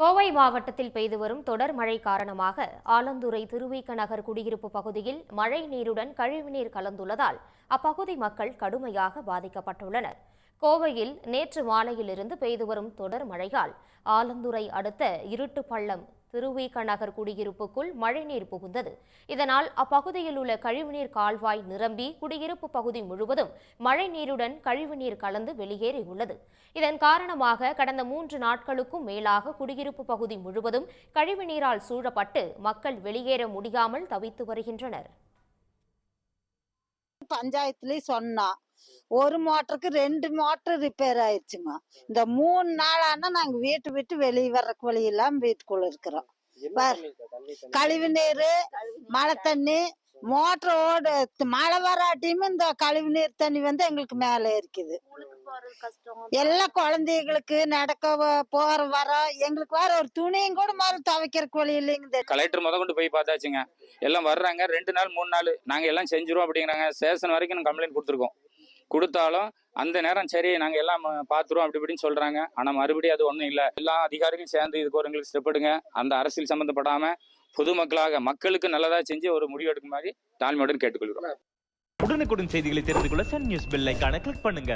கோவை மாவட்டத்தில் பெய்து வரும் தொடர் மழை காரணமாக ஆலந்துறை திருவிக நகர் குடியிருப்பு பகுதியில் மழை நீருடன் கழிவுநீர் கலந்துள்ளதால் அப்பகுதி மக்கள் கடுமையாக பாதிக்கப்பட்டுள்ளனர். கோவையில் நேற்று மாலையிலிருந்து பெய்து வரும் தொடர் மழையால் ஆலந்துறை அடுத்த இருட்டு பள்ளம் திருவிக நகர் குடியிருப்புக்குள் மழைநீர் புகுந்தது. இதனால் அப்பகுதியில் உள்ள கழிவுநீர் கால்வாய் நிரம்பி குடியிருப்பு பகுதி முழுவதும் மழைநீருடன் கழிவுநீர் கலந்து வெளியேறியுள்ளது. இதன் காரணமாக கடந்த மூன்று நாட்களுக்கும் மேலாக குடியிருப்பு பகுதி முழுவதும் கழிவுநீரால் சூழப்பட்டு மக்கள் வெளியேற முடியாமல் தவித்து வருகின்றனர். பஞ்சாயத்துலயும் சொன்னா ஒரு மோட்டருக்கு ரெண்டு மோட்டர் ரிப்பேர் ஆயிடுச்சுங்க இந்த மூணு நாளானா நாங்க வீட்டை விட்டு வெளியே வர்றதுக்கு வழி இல்லாம வீட்டுக்குள்ள இருக்கிறோம். கழிவு நீர் மழை தண்ணி மோட்டர் ஓடு மழை வராட்டியும் இந்த கழிவு நீர் தண்ணி வந்து எங்களுக்கு மேல இருக்குது எல்லா குழந்தைகளுக்கு நடக்க வ- போற வர எங்களுக்கு வேற ஒரு துணியும் கூட முதல்ல துவைக்கிறதுக்கு வழி இல்லைங்க கலெக்டர் முத கொண்டு போய் பார்த்தாச்சுங்க. எல்லாம் வர்றாங்க ரெண்டு நாள் மூணு நாள் நாங்கள் எல்லாம் செஞ்சிருவோம் அப்படிங்கிறாங்க. ஸ்டேஷன் வரைக்கும் கம்ப்ளைண்ட் கொடுத்துருக்கோம். கொடுத்தாலும் அந்த நேரம் சரி நாங்கள் எல்லாம் பார்த்துருவோம் அப்படி இப்படின்னு சொல்கிறாங்க ஆனால் மறுபடியும் அது ஒன்றும் இல்லை. எல்லா அதிகாரிகளும் சேர்ந்து இதுக்கு ஒரு எங்களுக்கு ஸ்டெப் எடுங்க. அந்த அரசியல் சம்மந்தப்படாமல் பொதுமக்களாக மக்களுக்கு நல்லதாக செஞ்சு ஒரு முடிவு எடுக்கும் மாதிரி தாழ்மையுடன் கேட்டுக்கொள்கிறோம். உடனுக்குடன் செய்திகளை தெரிந்து கொள்ள சன் நியூஸ் பெல் ஐக்கான கிளிக் பண்ணுங்க.